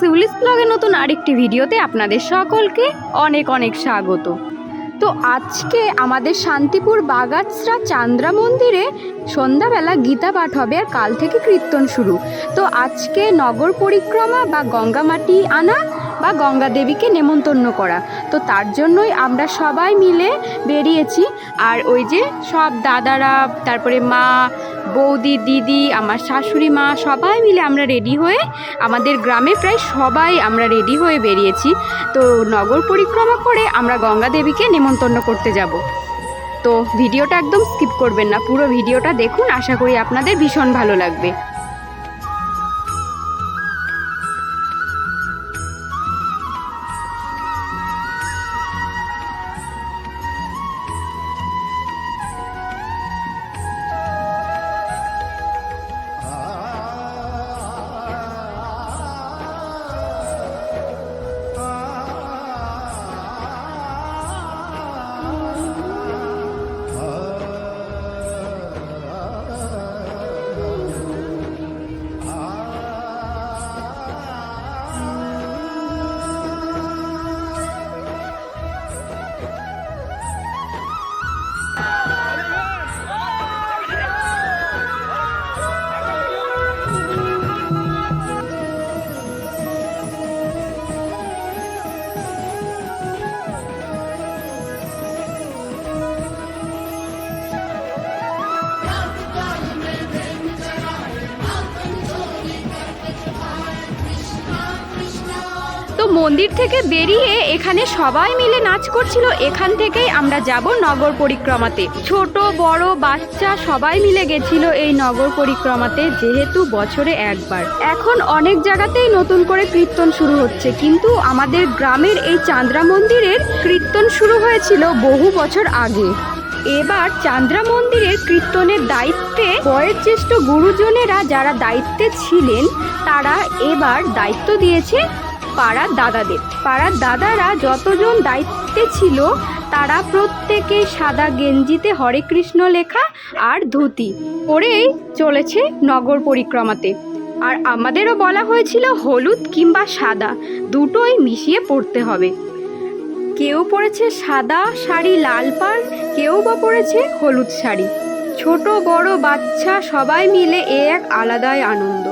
সিভিলিস ব্লগের নতুন আরেকটি ভিডিওতে আপনাদের সকলকে অনেক অনেক স্বাগত। তো আজকে আমাদের শান্তিপুর বাগাছরা চান্দ্রা মন্দিরে সন্ধ্যাবেলা গীতা পাঠ হবে আর কাল থেকে কীর্তন শুরু। তো আজকে নগর পরিক্রমা বা গঙ্গামাটি আনা বা গঙ্গা দেবীকে নেমন্তন্ন করা। তো তার জন্যই আমরা সবাই মিলে বেরিয়েছি। আর ওই যে সব দাদারা, তারপরে মা বৌদি, দিদি, আমার শাশুড়ি মা সবাই মিলে আমরা রেডি হয়ে আমাদের গ্রামে প্রায় সবাই আমরা রেডি হয়ে বেরিয়েছি। তো নগর পরিক্রমা করে আমরা গঙ্গা দেবীকে নেমন্তন্ন করতে যাব। তো ভিডিওটা একদম স্কিপ করবেন না, পুরো ভিডিওটা দেখুন, আশা করি আপনাদের ভীষণ ভালো লাগবে। মন্দির থেকে বেরিয়ে এখানে সবাই মিলে নাচ করছিল। এখান থেকেই আমরা যাব নগর পরিক্রমাতে। ছোট, বড়, বাচ্চা সবাই মিলে গেছিল এই নগর পরিক্রমাতে, যেহেতু বছরে একবার। এখন অনেক জায়গাতেই নতুন করে কীর্তন শুরু হচ্ছে। কিন্তু আমাদের গ্রামের এই চান্দ্রা মন্দিরের কীর্তন শুরু হয়েছিল বহু বছর আগে। এবার চান্দ্রা মন্দিরের কীর্তনের দায়িত্বে বয়োজ্যেষ্ঠ গুরুজনেরা যারা দায়িত্বে ছিলেন, তারা এবার দায়িত্ব দিয়েছে পাড়ার দাদাদের। পাড়ার দাদারা যতজন দায়িত্বে ছিল, তারা প্রত্যেকে সাদা গেঞ্জিতে হরে কৃষ্ণ লেখা আর ধুতি পরেই চলেছে নগর পরিক্রমাতে। আর আমাদেরও বলা হয়েছিল হলুদ কিংবা সাদা, দুটোই মিশিয়ে পড়তে হবে। কেউ পরেছে সাদা শাড়ি লাল পাড়, কেউ বা পরেছে হলুদ শাড়ি। ছোট বড় বাচ্চা সবাই মিলে এ এক আলাদাই আনন্দ।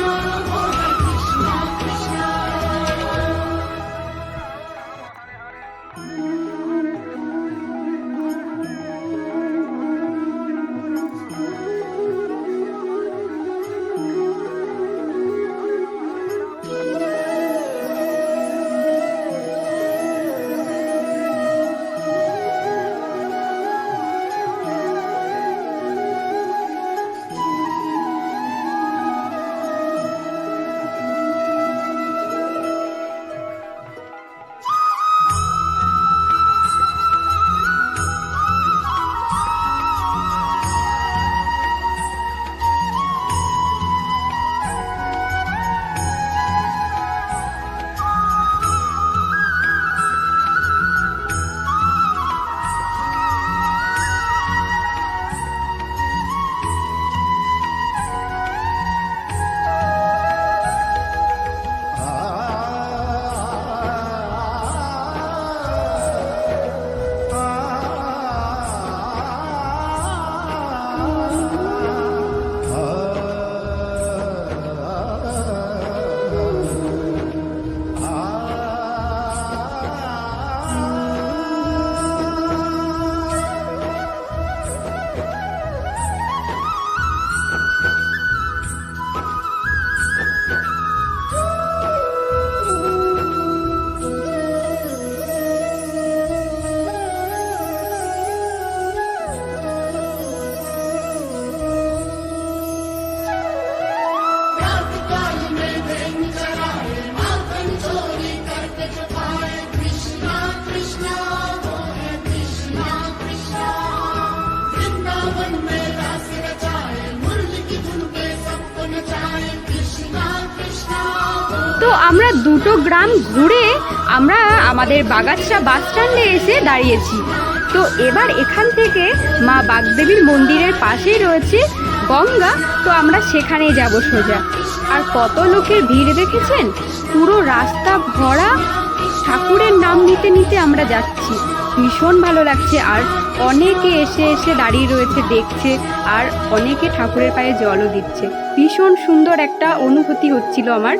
Oh, আমরা দুটো গ্রাম ঘুরে আমরা আমাদের বাগাছড়া বাস স্ট্যান্ডে এসে দাঁড়িয়েছি। তো এবার এখান থেকে মা বাগদেবীর মন্দিরের পাশেই রয়েছে গঙ্গা। তো আমরা সেখানেই যাব সোজা। আর কত লোকের ভিড় দেখেছেন? পুরো রাস্তা ভরা। ঠাকুরের নাম নিতে নিতে আমরা যাচ্ছি। ভীষণ ভালো লাগছে। আর অনেকে এসে এসে দাঁড়িয়ে রয়েছে, দেখছে। আর অনেকে ঠাকুরের পায়ে জলও দিচ্ছে। ভীষণ সুন্দর একটা অনুভূতি হচ্ছিল আমার।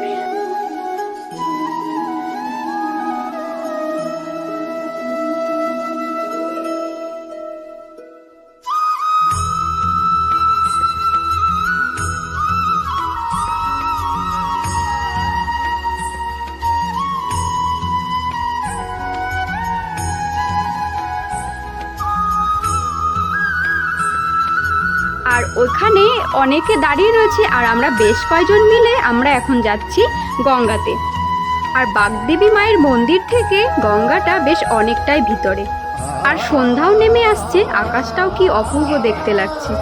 ওখানে অনেকে দাঁড়িয়ে রয়েছে আর আমরা বেশ কয়জন মিলে আমরা এখন যাচ্ছি গঙ্গাতে। আর বাগদেবী মায়ের মন্দির থেকে গঙ্গাটা বেশ অনেকটাই ভিতরে। আর সন্ধ্যাও নেমে আসছে, আকাশটাও কি অপূর্ব দেখতে লাগছে।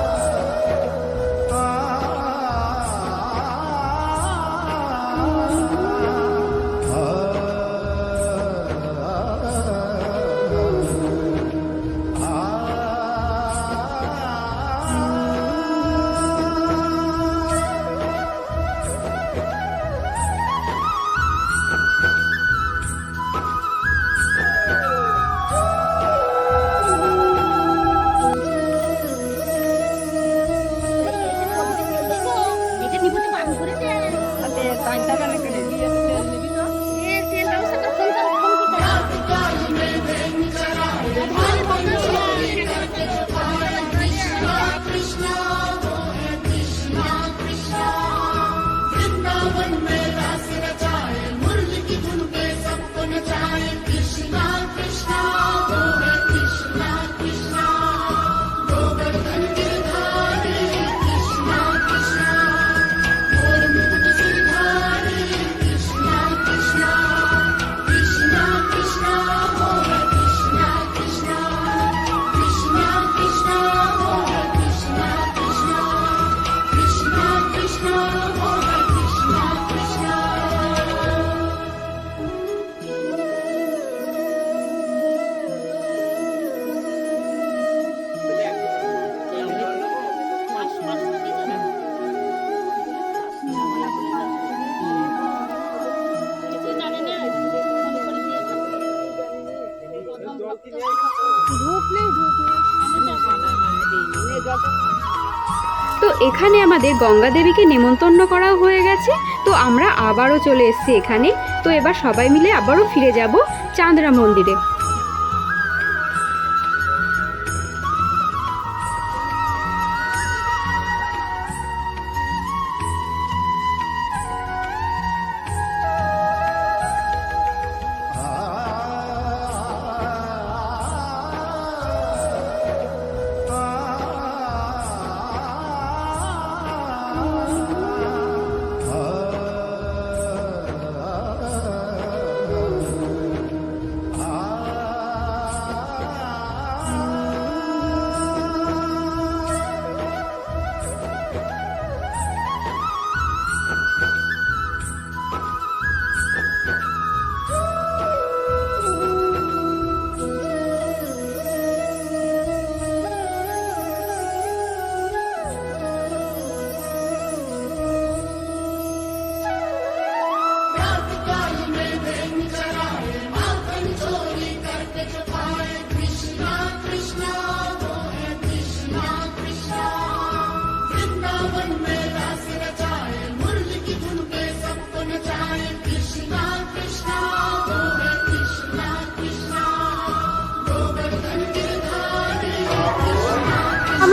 এখানে আমাদের গঙ্গা দেবীকে নেমন্তন্ন করাও হয়ে গেছে। তো আমরা আবারও চলে এসেছি এখানে। তো এবার সবাই মিলে আবারও ফিরে যাব চাঁদরা মন্দিরে।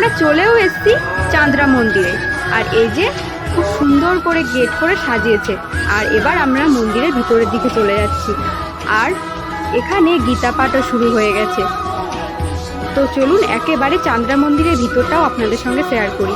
আমরা চলেও এসছি চান্দ্রা মন্দিরে। আর এই যে খুব সুন্দর করে গেট করে সাজিয়েছে। আর এবার আমরা মন্দিরের ভিতরের দিকে চলে যাচ্ছি। আর এখানে গীতা পাঠও শুরু হয়ে গেছে। তো চলুন, একেবারে চান্দ্রা মন্দিরের ভিতরটাও আপনাদের সঙ্গে শেয়ার করি।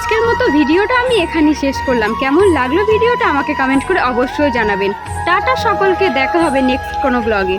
আজকের মতো ভিডিওটা আমি এখানেই শেষ করলাম। কেমন লাগল ভিডিওটা আমাকে কমেন্ট করে অবশ্যই জানাবেন। টাটা, সকলকে, দেখা হবে নেক্সট কোনো ব্লগে